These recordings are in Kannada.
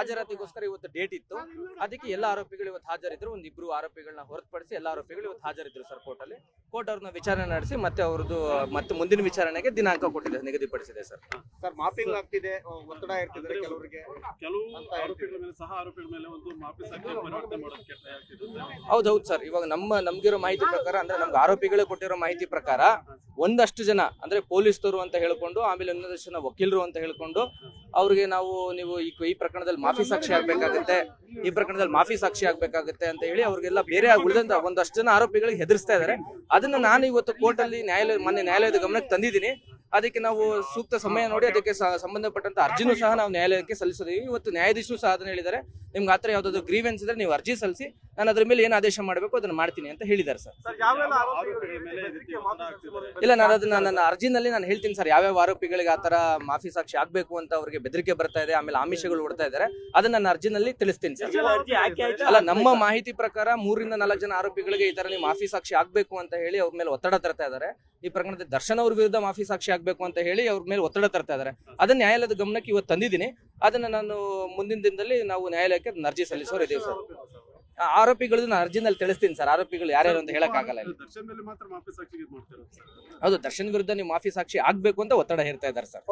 ಹಾಜರಾತಿಗೋಸ್ಕರ ಇವತ್ತು ಡೇಟ್ ಇತ್ತು. ಅದಕ್ಕೆ ಎಲ್ಲ ಆರೋಪಿಗಳು ಇವತ್ತು ಹಾಜರಿದ್ರು. ಒಂದಿಬ್ರು ಆರೋಪಿಗಳನ್ನ ಹೊರತುಪಡಿಸಿ ಎಲ್ಲ ಆರೋಪಿಗಳು ಇವತ್ತು ಹಾಜರಿದ್ರು ಸರ್ ಕೋರ್ಟ್ ಅಲ್ಲಿ ಕೋರ್ಟ್ ಅವ್ರನ್ನ ವಿಚಾರಣೆ ನಡೆಸಿ ಮತ್ತೆ ಅವ್ರದ್ದು ಮತ್ತೆ ಮುಂದಿನ ವಿಚಾರಣೆಗೆ ದಿನಾಂಕ ಕೊಟ್ಟಿದೆ ನಿಗದಿಪಡಿಸಿದೆ ಸರ್. ಸರ್ ಮಾಫಿಂಗ್ ಆಗ್ತಿದೆ ಒತ್ತಡ ಇರ್ತಿದ್ರೆ ಕೆಲವರಿಗೆ ಕೆಲವು ಆರೋಪಿಗಳ ಮೇಲೆ ಸಹ ಆರೋಪಿಗಳ ಮೇಲೆ ಒಂದು ಮಾಫಿ ಪರಿವರ್ತನೆ ಹೌದೌದು ಸರ್ ಇವಾಗ ನಮ್ಮ ನಮ್ಗಿರೋ ಮಾಹಿತಿ ಪ್ರಕಾರ ಅಂದ್ರೆ ನಮ್ಗೆ ಆರೋಪಿಗಳೇ ಕೊಟ್ಟಿರೋ ಮಾಹಿತಿ ಪ್ರಕಾರ ಒಂದಷ್ಟು ಜನ ಅಂದ್ರೆ ಪೊಲೀಸರು ಅಂತ ಹೇಳ್ಕೊಂಡು ಆಮೇಲೆ ಇನ್ನೊಂದಷ್ಟು ಜನ ವಕೀಲರು ಅಂತ ಹೇಳ್ಕೊಂಡು ಅವ್ರಿಗೆ ನಾವು ನೀವು ಈ ಈ ಪ್ರಕರಣದಲ್ಲಿ ಮಾಫಿ ಸಾಕ್ಷಿ ಆಗ್ಬೇಕಾಗತ್ತೆ ಈ ಪ್ರಕರಣದಲ್ಲಿ ಮಾಫಿ ಸಾಕ್ಷಿ ಆಗ್ಬೇಕಾಗತ್ತೆ ಅಂತ ಹೇಳಿ ಅವ್ರಿಗೆಲ್ಲ ಬೇರೆ ಉಳಿದಂತ ಒಂದಷ್ಟು ಜನ ಆರೋಪಿಗಳಿಗೆ ಹೆದರ್ಸ್ತಾ ಇದಾರೆ ಅದನ್ನ ನಾನು ಇವತ್ತು ಕೋರ್ಟ್ ಅಲ್ಲಿ ನ್ಯಾಯಾಲಯ, ಮೊನ್ನೆ ನ್ಯಾಯಾಲಯದ ಗಮನಕ್ಕೆ ತಂದಿದ್ದೀನಿ. ಅದಕ್ಕೆ ನಾವು ಸೂಕ್ತ ಸಮಯ ನೋಡಿ ಅದಕ್ಕೆ ಸಂಬಂಧಪಟ್ಟಂತ ಅರ್ಜಿನೂ ಸಹ ನಾವು ನ್ಯಾಯಾಲಯಕ್ಕೆ ಸಲ್ಲಿಸಿದೀವಿ. ಇವತ್ತು ನ್ಯಾಯಾಧೀಶರು ಸಹ ಅದನ್ನ ಹೇಳಿದ್ದಾರೆ. ನಿಮ್ಗೆ ಆತರ ಯಾವ್ದಾದ್ರು ಗ್ರೀವೆನ್ಸ್ ಇದ್ರೆ ನೀವು ಅರ್ಜಿ ಸಲ್ಲಿಸಿ. ನಾನು ಅದ್ರ ಮೇಲೆ ಏನು ಆದೇಶ ಮಾಡಬೇಕು ಅದನ್ನ ಮಾಡ್ತೀನಿ ಅಂತ ಹೇಳಿದ್ದಾರೆ ಸರ್. ಇಲ್ಲ ನಾನು ಅದನ್ನ ನನ್ನ ಅರ್ಜಿನಲ್ಲಿ ನಾನು ಹೇಳ್ತೀನಿ ಸರ್. ಯಾವ್ಯಾವ ಆರೋಪಿಗಳಿಗೆ ಆತರ ಮಾಫಿ ಸಾಕ್ಷಿ ಆಗ್ಬೇಕು ಅಂತ ಅವರಿಗೆ ಬೆದರಿಕೆ ಬರ್ತಾ ಇದೆ ಆಮೇಲೆ ಆಮಿಷಗಳು ಹೊಡ್ತಾ ಇದ್ದಾರೆ ಅದನ್ನ ನನ್ನ ಅರ್ಜಿನಲ್ಲಿ ತಿಳಿಸ್ತೀನಿ ಸರ್. ಅಲ್ಲ ನಮ್ಮ ಮಾಹಿತಿ ಪ್ರಕಾರ ಮೂರಿಂದ ನಾಲ್ಕು ಜನ ಆರೋಪಿಗಳಿಗೆ ಈ ತರ ನೀವು ಮಾಫಿ ಸಾಕ್ಷಿ ಆಗ್ಬೇಕು ಅಂತ ಹೇಳಿ ಅವ್ರ ಮೇಲೆ ಒತ್ತಡ ತರ್ತಾ ಇದ್ದಾರೆ. ಈ ಪ್ರಕರಣದ ದರ್ಶನ್ ಅವ್ರ ವಿರುದ್ಧ ಮಾಫಿ ಸಾಕ್ಷಿ ಆಗ್ಬೇಕು ಅಂತ ಹೇಳಿ ಅವ್ರ ಮೇಲೆ ಒತ್ತಡ ತರ್ತಾ ಇದ್ದಾರೆ. ಅದನ್ನ ನ್ಯಾಯಾಲಯದ ಗಮನಕ್ಕೆ ಇವತ್ತು ತಂದಿದ್ದೀನಿ. ಅದನ್ನ ನಾನು ಮುಂದಿನ ದಿನದಲ್ಲಿ ನಾವು ನ್ಯಾಯಾಲಯಕ್ಕೆ ಅರ್ಜಿ ಸಲ್ಲಿಸೋರು ಇದೀವಿ ಸರ್. ಆ ಆರೋಪಿಗಳು ನಾನು ಅರ್ಜಿನಲ್ಲಿ ತಿಳಿಸ್ತೀನಿ ಸರ್. ಆರೋಪಿಗಳು ಯಾರ್ಯಾರು ಅಂತ ಹೇಳಕ್ಕಾಗಲ್ಲ ಹೌದು ದರ್ಶನ್ ವಿರುದ್ಧ ನೀವು ಮಾಫಿ ಸಾಕ್ಷಿ ಆಗ್ಬೇಕು ಅಂತ ಒತ್ತಡ ಹೇರ್ತಾ ಇದ್ದಾರೆ ಸರ್.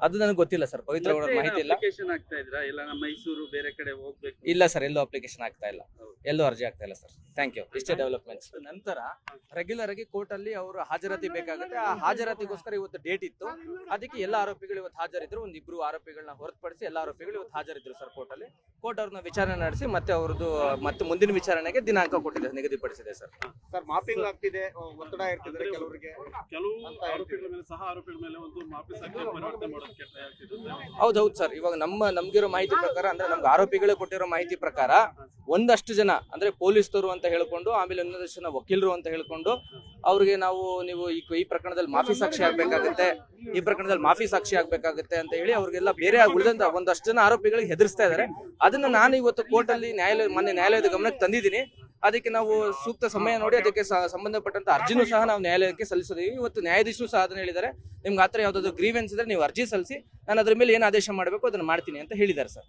ಅದು ನನಗೆ ಗೊತ್ತಿಲ್ಲ ಸರ್. ಪವಿತ್ರ ಮಾಹಿತಿ ಇಲ್ಲ. ಅಪ್ಲಿಕೇಶನ್ ಆಗ್ತಾ ಇದ್ರಾ? ಇಲ್ಲ ಮೈಸೂರು ಬೇರೆ ಕಡೆ ಹೋಗ್ಬೇಕು. ಇಲ್ಲ ಸರ್ ಎಲ್ಲೂ ಅಪ್ಲಿಕೇಶನ್ ಆಗ್ತಾ ಇಲ್ಲ. ಎಲ್ಲೂ ಅರ್ಜಿ ಆಗ್ತಾ ಇಲ್ಲ ಸರ್. ಥ್ಯಾಂಕ್ ಯು ಇಷ್ಟೇ ಡೆವಲಪ್ಮೆಂಟ್ಸ್ ನಂತರ ರೆಗ್ಯುಲರ್ ಆಗಿ ಕೋರ್ಟ್ ಅಲ್ಲಿ ಅವರು ಹಾಜರಾತಿ ಬೇಕಾಗುತ್ತೆ. ಆ ಹಾಜರಾತಿಗೋಸ್ಕರ ಇವತ್ತು ಡೇಟ್ ಇತ್ತು. ಅದಕ್ಕೆ ಎಲ್ಲ ಆರೋಪಿಗಳು ಇವತ್ತು ಹಾಜರಿದ್ರು. ಒಂದ್ ಇಬ್ರು ಆರೋಪಿಗಳನ್ನ ಹೊರತುಪಡಿಸಿ ಎಲ್ಲ ಆರೋಪಿಗಳು ಇವತ್ತು ಹಾಜರಿದ್ರು ಸರ್ ಕೋರ್ಟ್ ಅಲ್ಲಿ. ಕೋರ್ಟ್ ಅವ್ರನ್ನ ವಿಚಾರಣೆ ನಡೆಸಿ ಮತ್ತೆ ಅವ್ರದ್ದು ಮತ್ತೆ ಮುಂದಿನ ವಿಚಾರಣೆಗೆ ದಿನಾಂಕ ಕೊಟ್ಟಿದೆ ನಿಗದಿಪಡಿಸಿದೆ ಸರ್. ಸರ್ ಮಾಪಿಂಗ್ ಆಗ್ತಿದೆ ಒತ್ತಡ ಇರ್ತಿದ್ರೆ ಕೆಲವರಿಗೆ. ಕೆಲವು ಆರೋಪಿಗಳ ಮೇಲೆ ಸಹ ಆರೋಪಿಗಳ ಮೇಲೆ ಒಂದು ಹೌದೌದು ಸರ್. ಇವಾಗ ನಮ್ಮ ನಮ್ಗಿರೋ ಮಾಹಿತಿ ಪ್ರಕಾರ ಅಂದ್ರೆ ನಮ್ಗೆ ಆರೋಪಿಗಳು ಕೊಟ್ಟಿರೋ ಮಾಹಿತಿ ಪ್ರಕಾರ ಒಂದಷ್ಟು ಜನ ಅಂದ್ರೆ ಪೊಲೀಸರು ಅಂತ ಹೇಳ್ಕೊಂಡು, ಆಮೇಲೆ ಇನ್ನೊಂದಷ್ಟು ಜನ ವಕೀಲರು ಅಂತ ಹೇಳ್ಕೊಂಡು, ಅವ್ರಿಗೆ ನಾವು, ನೀವು ಈ ಪ್ರಕರಣದಲ್ಲಿ ಮಾಫಿ ಸಾಕ್ಷಿ ಆಗ್ಬೇಕಾಗತ್ತೆ, ಈ ಪ್ರಕರಣದಲ್ಲಿ ಮಾಫಿ ಸಾಕ್ಷಿ ಆಗ್ಬೇಕಾಗತ್ತೆ ಅಂತ ಹೇಳಿ ಅವ್ರಿಗೆಲ್ಲ ಬೇರೆ ಉಳಿದಂತ ಒಂದಷ್ಟು ಜನ ಆರೋಪಿಗಳಿಗೆ ಹೆದರ್ಸ್ತಾ ಇದ್ದಾರೆ. ಅದನ್ನ ನಾನು ಇವತ್ತು ಕೋರ್ಟ್ ಅಲ್ಲಿ ನ್ಯಾಯಾಲಯ, ಮೊನ್ನೆ ನ್ಯಾಯಾಲಯದ ಗಮನಕ್ಕೆ ತಂದಿದ್ದೀನಿ. ಅದಕ್ಕೆ ನಾವು ಸೂಕ್ತ ಸಮಯ ನೋಡಿ, ಅದಕ್ಕೆ ಸಂಬಂಧಪಟ್ಟಂತ ಅರ್ಜಿನೂ ಸಹ ನಾವು ನ್ಯಾಯಾಲಯಕ್ಕೆ ಸಲ್ಲಿಸಿದೀವಿ. ಇವತ್ತು ನ್ಯಾಯಾಧೀಶರು ಸಹ ಅದನ್ನ ಹೇಳಿದ್ದಾರೆ. ನಿಮ್ಗೆ ಆತರ ಯಾವ್ದಾದ್ರು ಗ್ರೀವೆನ್ಸ್ ಇದ್ರೆ ನೀವು ಅರ್ಜಿ ಸಲ್ಲಿಸಿ. ನಾನು ಅದ್ರ ಮೇಲೆ ಏನು ಆದೇಶ ಮಾಡಬೇಕು ಅದನ್ನ ಮಾಡ್ತೀನಿ ಅಂತ ಹೇಳಿದ್ದಾರೆ ಸರ್.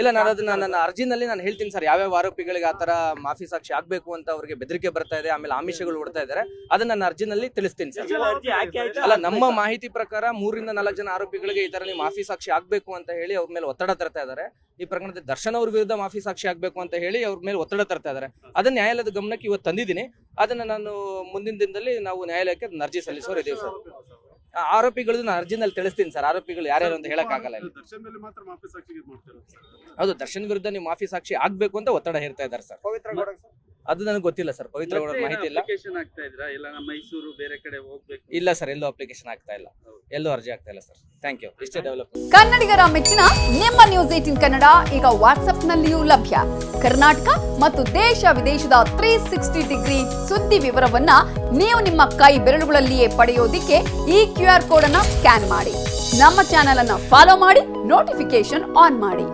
ಇಲ್ಲ ನಾನು ಅದನ್ನ ನನ್ನ ಅರ್ಜಿನಲ್ಲಿ ನಾನು ಹೇಳ್ತೀನಿ ಸರ್. ಯಾವ್ಯಾವ ಆರೋಪಿಗಳಿಗೆ ಆತರ ಮಾಫಿ ಸಾಕ್ಷಿ ಆಗ್ಬೇಕು ಅಂತ ಅವರಿಗೆ ಬೆದರಿಕೆ ಬರ್ತಾ ಇದೆ ಆಮೇಲೆ ಆಮಿಷಗಳು ಹೊಡ್ತಾ ಇದ್ದಾರೆ ಅದನ್ನ ನನ್ನ ಅರ್ಜಿನಲ್ಲಿ ತಿಳಿಸ್ತೀನಿ ಸರ್. ಅಲ್ಲ ನಮ್ಮ ಮಾಹಿತಿ ಪ್ರಕಾರ ಮೂರಿಂದ ನಾಲ್ಕು ಜನ ಆರೋಪಿಗಳಿಗೆ ಈ ತರ ನೀವು ಮಾಫಿ ಸಾಕ್ಷಿ ಆಗ್ಬೇಕು ಅಂತ ಹೇಳಿ ಅವ್ರ ಮೇಲೆ ಒತ್ತಡ ತರ್ತಾ ಇದ್ದಾರೆ. ಈ ಪ್ರಕರಣದ ದರ್ಶನ್ ಅವ್ರ ವಿರುದ್ಧ ಮಾಫಿ ಸಾಕ್ಷಿ ಆಗ್ಬೇಕು ಅಂತ ಹೇಳಿ ಅವ್ರ ಮೇಲೆ ಒತ್ತಡ ತರ್ತಾ ಇದ್ದಾರೆ. ಅದನ್ನ ನ್ಯಾಯಾಲಯದ ಗಮನಕ್ಕೆ ಇವತ್ತು ತಂದಿದ್ದೀನಿ. ಅದನ್ನ ನಾನು ಮುಂದಿನ ದಿನದಲ್ಲಿ ನಾವು ನ್ಯಾಯಾಲಯಕ್ಕೆ ಅರ್ಜಿ ಸಲ್ಲಿಸೋರು ಇದೀವಿ ಸರ್. ಆರೋಪಿಗಳು ನಾನು ಅರ್ಜಿನಲ್ಲಿ ತಿಳಿಸ್ತೀನಿ ಸರ್. ಆರೋಪಿಗಳು ಯಾರ್ಯಾರು ಅಂತ ಹೇಳಕ್ಕಾಗಲ್ಲ ಹೌದು ದರ್ಶನ್ ವಿರುದ್ಧ ನೀವು ಮಾಫಿ ಸಾಕ್ಷಿ ಆಗ್ಬೇಕು ಅಂತ ಒತ್ತಡ ಹೇರ್ತಾ ಇದ್ದಾರೆ ಸರ್. ಪವಿತ್ರ ಸರ್. ಅದು ನನಗೆ ಗೊತ್ತಿಲ್ಲ ಸರ್ ಪವಿತ್ರ ಗೌಡ ಮಾಹಿತಿ ಇಲ್ಲ. ಅಪ್ಲಿಕೇಶನ್ ಆಗ್ತಾ ಇದ್ರಾ? ಇಲ್ಲ ನಮ್ಮ ಮೈಸೂರು ಬೇರೆ ಕಡೆ ಹೋಗ್ಬೇಕು. ಇಲ್ಲ ಸರ್ ಎಲ್ಲೂ ಅಪ್ಲಿಕೇಶನ್ ಆಗ್ತಾ ಇಲ್ಲ. ಎಲ್ಲೂ ಅರ್ಜಿ ಆಗ್ತಾ ಇಲ್ಲ ಸರ್. ಥ್ಯಾಂಕ್ ಯು ಇಷ್ಟೇ ಡೆವಲಪ್ ಕನ್ನಡಿಗರ ಮೆಚ್ಚಿನ ನಿಮ್ಮ ನ್ಯೂಸ್ ಏಟಿನ್ ಕನ್ನಡ ಈಗ ವಾಟ್ಸ್ಆಪ್ನಲ್ಲಿಯೂ ಲಭ್ಯ. ಕರ್ನಾಟಕ ಮತ್ತು ದೇಶ ವಿದೇಶದ ತ್ರೀ ಸಿಕ್ಸ್ಟಿ ಡಿಗ್ರಿ ಸುದ್ದಿ ವಿವರವನ್ನ ನೀವು ನಿಮ್ಮ ಕೈ ಬೆರಳುಗಳಲ್ಲಿಯೇ ಪಡೆಯೋದಿಕ್ಕೆ ಈ ಕ್ಯೂ ಆರ್ ಕೋಡ್ ಅನ್ನ ಸ್ಕ್ಯಾನ್ ಮಾಡಿ. ನಮ್ಮ ಚಾನೆಲ್ ಅನ್ನ ಫಾಲೋ ಮಾಡಿ ನೋಟಿಫಿಕೇಶನ್ ಆನ್ ಮಾಡಿ.